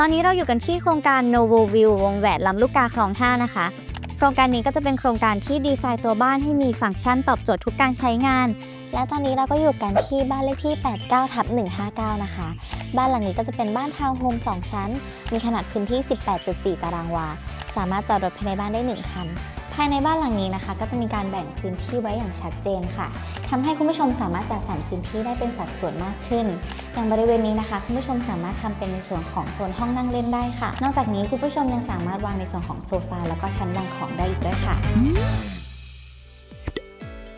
ตอนนี้เราอยู่กันที่โครงการ Novo View วงแหวนลำลูกกาคลอง 5 นะคะ โครงการนี้ก็จะเป็นโครงการที่ดีไซน์ตัวบ้านให้มีฟังก์ชันตอบโจทย์ทุกการใช้งาน และตอนนี้เราก็อยู่กันที่บ้านเลขที่ 89ทับ159 นะคะ บ้านหลังนี้ก็จะเป็นบ้านทาวน์โฮม 2 ชั้น มีขนาดพื้นที่ 18.4 ตารางวา สามารถจอดรถภายในบ้านได้ 1 คัน ภายในบ้านหลังนี้นะคะ ก็จะมีการแบ่งพื้นที่ไว้อย่างชัดเจนค่ะทำให้คุณผู้ชมสามารถจัดสรรพื้นที่ได้เป็นสัดส่วนมากขึ้น อย่างบริเวณนี้นะคะ คุณผู้ชมสามารถทำเป็นในส่วนของโซนห้องนั่งเล่นได้ค่ะ นอกจากนี้คุณผู้ชมยังสามารถวางในส่วนของโซฟาแล้วก็ชั้นวางของได้อีกด้วยค่ะ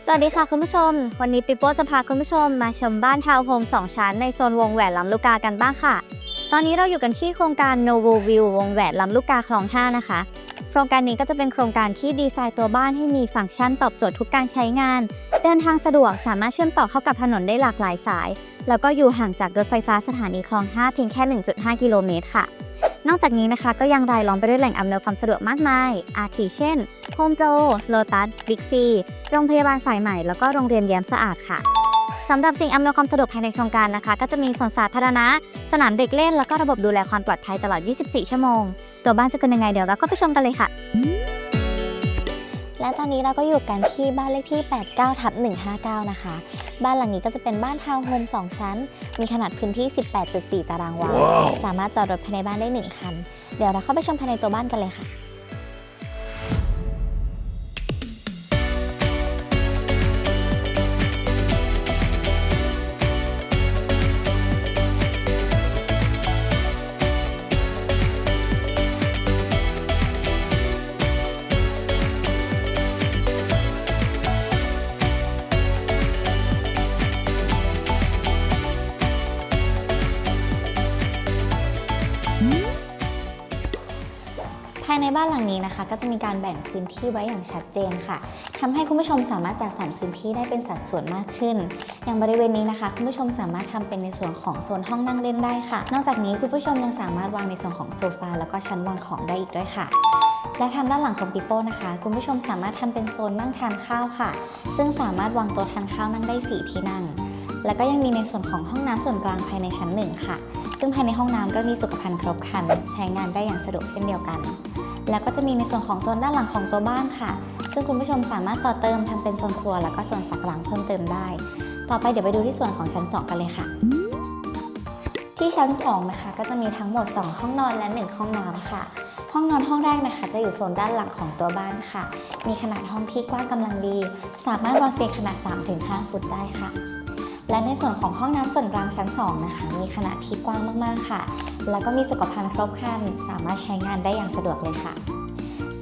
สวัสดีค่ะคุณผู้ชม วันนี้ปิโป้จะพาคุณผู้ชมมาชมบ้านทาวน์โฮม2 ชั้นในโซนวงแหวนลำลูกกากันบ้างค่ะ ตอนนี้เราอยู่กันที่โครงการ Novo View วงแหวนลำลูกกาคลอง 5 นะคะ โครงการนี้ก็จะเป็นโครงการที่ดีไซน์ตัวบ้านให้มีฟังก์ชันตอบโจทย์ทุกการใช้งาน เดินทางสะดวกสามารถเชื่อมต่อเข้ากับถนนได้หลากหลายสาย แล้วก็อยู่ห่างจากรถไฟฟ้าสถานีคลอง 5 เพียงแค่ 1.5 กิโลเมตรค่ะ นอกจากนี้นะคะก็ยังรายล้อมไปด้วยแหล่งอำนวยความสะดวกมากมาย อาทิเช่น Home Pro, Lotus, Big C โรงพยาบาลสายใหม่แล้วก็โรงเรียนแย้มสะอาดค่ะ สำหรับสิ่งอำนวยความสะดวกภายในโครงการนะคะ ก็จะมีสวนสาธารณะ สนามเด็กเล่น แล้วก็ระบบดูแลความปลอดภัยตลอด 24 ชั่วโมง ตัวบ้านจะเป็นยังไงเดี๋ยวเราก็ไปชมกันเลยค่ะ และตอนนี้เราก็อยู่กันที่บ้านเลขที่ 89ทับ159 นะคะ บ้านหลังนี้ก็จะเป็นบ้านทาวน์โฮม 2 ชั้น มีขนาดพื้นที่ 18.4 ตารางวาสามารถจอดรถภายในบ้านได้ 1 คัน เดี๋ยวเราเข้าไปชมภายในตัวบ้านกันเลยค่ะายในบ้านหลังนี้นะคะ ก็จะมีการแบ่งพื้นที่ไว้อย่างชัดเจนค่ะทำให้คุณผู้ชมสามารถจัดสรรพื้นที่ได้เป็นสัดส่วนมากขึ้น อย่างบริเวณนี้นะคะ คุณผู้ชมสามารถทำเป็นในส่วนของโซนห้องนั่งเล่นได้ค่ะ นอกจากนี้คุณผู้ชมยังสามารถวางในส่วนของโซฟาแล้วก็ชั้นวางของได้อีกด้วยค่ะและทางด้านหลังของปิโป้นะคะ คุณผู้ชมสามารถทำเป็นโซนนั่งทานข้าวค่ะ ซึ่งสามารถวางโต๊ะทานข้าวนั่งได้สี่ที่นั่ง แล้วก็ยังมีในส่วนของห้องน้ำส่วนกลางภายในชั้นหนึ่งค่ะ ซึ่งภายในห้องน้ำก็มีสุขภัณฑ์ครบครัน ใช้งานได้อย่างสะดวกเช่นเดียวกัน แล้วก็จะมีในส่วนของโซนด้านหลังของตัวบ้านค่ะ ซึ่งคุณผู้ชมสามารถต่อเติมทำเป็นโซนครัว แล้วก็โซนสักล้างเพิ่มเติมได้ ต่อไปเดี๋ยวไปดูที่ส่วนของชั้น 2 กันเลยค่ะ ที่ชั้น 2 นะคะ ก็จะมีทั้งหมด 2 ห้องนอนและ 1 ห้องน้ำค่ะ ห้องนอนห้องแรกนะคะ จะอยู่โซนด้านหลังของตัวบ้านค่ะ มีขนาดห้องที่กว้างกำลังดี สามารถวางเตียงขนาด 3-5 ฟุตได้ค่ะ และในส่วนของห้องน้ำส่วนกลางชั้น 2 นะคะ มีขนาดที่กว้างมากๆค่ะ แล้วก็มีสุขภัณฑ์ครบครัน สามารถใช้งานได้อย่างสะดวกเลยค่ะ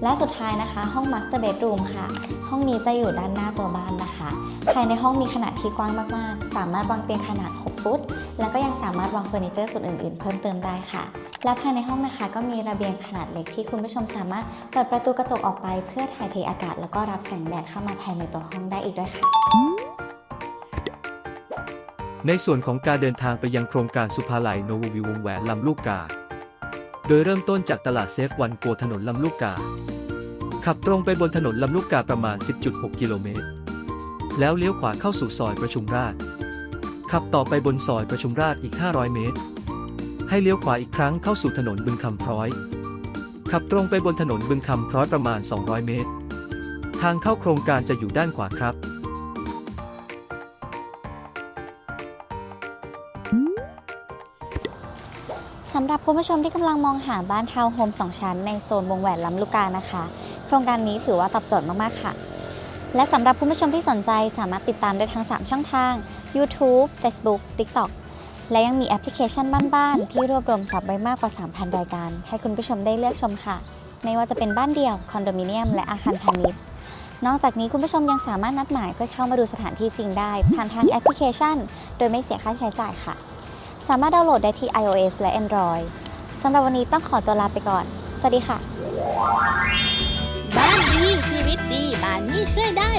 และสุดท้ายนะคะห้อง Master Bedroom ค่ะ ห้องนี้จะอยู่ด้านหน้าตัวบ้านนะคะ ภายในห้องมีขนาดที่กว้างมากๆ สามารถวางเตียงขนาด 6 ฟุต แล้วก็ยังสามารถวางเฟอร์นิเจอร์ส่วนอื่นๆ เพิ่มเติมได้ค่ะ และภายในห้องนะคะ ก็มีระเบียงขนาดเล็กที่คุณผู้ชมสามารถเปิดประตูกระจกออกไป เพื่อถ่ายเทอากาศ แล้วก็รับแสงแดดเข้ามาภายในตัวห้องได้อีกด้วยค่ะ ในส่วนของการเดินทางไปยังโครงการสุภาลัยโนววิววงแหวนลำลูกกา โดยเริ่มต้นจากตลาดเซฟวันโกถนนลำลูกกา ขับตรงไปบนถนนลำลูกกาประมาณ 10.6 กิโลเมตร แล้วเลี้ยวขวาเข้าสู่ซอยประชุมราษฎร์ขับต่อไปบนซอยประชุมราษฎร์อีก 500 เมตร ให้เลี้ยวขวาอีกครั้งเข้าสู่ถนนบึงคำพร้อย ขับตรงไปบนถนนบึงคำพร้อยประมาณ 200 เมตร ทางเข้าโครงการจะอยู่ด้านขวาครับ สำหรับคุณผู้ชมที่กำลังมองหาบ้านทาวน์โฮม 2 ชั้น ในโซนวงแหวนลำลูกกานะคะ โครงการนี้ถือว่าตอบโจทย์มาก ๆ ค่ะ และสำหรับคุณผู้ชมที่สนใจสามารถติดตามได้ทั้ง 3 ช่องทาง YouTube Facebook TikTok และยังมีแอปพลิเคชันบ้านๆ ที่รวบรวมสับไว้มากกว่า 3,000 รายการ ให้คุณผู้ชมได้เลือกชมค่ะ ไม่ว่าจะเป็นบ้านเดี่ยวคอนโดมิเนียมและอาคารพาณิชย์ นอกจากนี้คุณผู้ชมยังสามารถนัดหมายเพื่อเข้ามาดูสถานที่จริงได้ ผ่านทางแอปพลิเคชัน โดยไม่เสียค่าใช้จ่ายค่ะ สามารถดาวน์โหลดได้ที่ iOS และ Android สำหรับวันนี้ต้องขอตัวลาไปก่อน สวัสดีค่ะ บ้านดีชีวิตดีบ้านนี้ช่วยได้